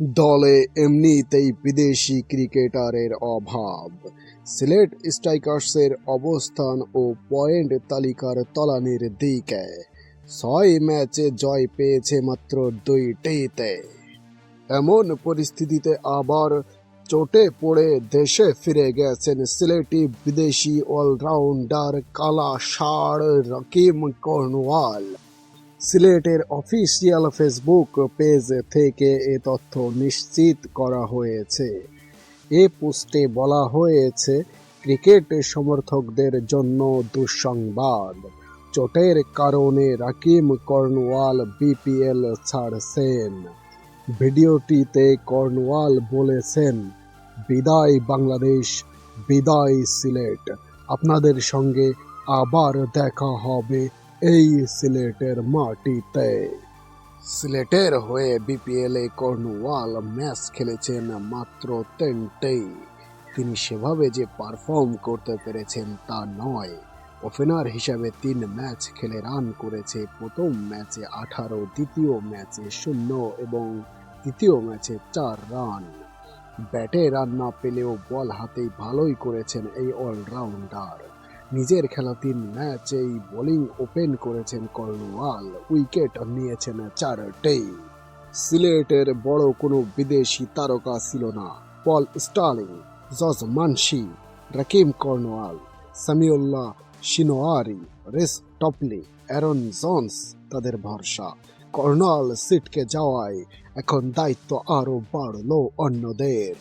দলে এমনিতেই বিদেশি ক্রিকেটারের অভাব। সিলেট স্ট্রাইকার্সের অবস্থান ও পয়েন্ট তালিকার তলানির দিকে। ছয় ম্যাচে জয় পেয়েছে মাত্র দুইটিতে। এমন পরিস্থিতিতে আবার চোটে পড়ে দেশে ফিরে গেছেন সিলেটি বিদেশি অলরাউন্ডার কালা ষাঁড় রকিম কর্নওয়াল। সিলেটের অফিসিয়াল ফেসবুক পেজ থেকে এ তথ্য নিশ্চিত করা হয়েছে। এ পোস্টে বলা হয়েছে, ক্রিকেট সমর্থকদের জন্য দুঃসংবাদ। চোটের কারণে রাকিম কর্নওয়াল বিপিএল ছাড়ছেন। ভিডিওটিতে কর্নওয়াল বলেছেন, বিদায় বাংলাদেশ, বিদায় সিলেট। আপনাদের সঙ্গে আবার দেখা হবে এই সিলেটের মাটিতে। সিলেটের হয়ে বিপিএল এ কর্নওয়াল ম্যাচ খেলেছেন মাত্র তিনটেই। তিনি সেভাবে যে পারফর্ম করতে পেরেছেন তা নয়। ওপেনার হিসাবে তিন ম্যাচ খেলে রান করেছে। প্রথম ম্যাচে আঠারো, দ্বিতীয় ম্যাচে শূন্য এবং তৃতীয় ম্যাচে চার রান ব্যাটে রান না পেলেও বল হাতেই ভালোই করেছেন এই অলরাউন্ডার নিজের খেলা তিন ম্যাচেই বোলিং ওপেন করেছেন কর্নওয়াল। উইকেট নিয়েছেন চারটেই সিলেটের বড় কোনো বিদেশি তারকা ছিল না। পল স্টার্লিং, জজ Munsey, Rahkeem Cornwall, Samiullah Shinwari Reece Topley, Aaron Jones তাদের ভরসা। কর্নওয়াল সিটকে যাওয়ায় এখন দায়িত্ব আরও বাড়লো অন্যদের।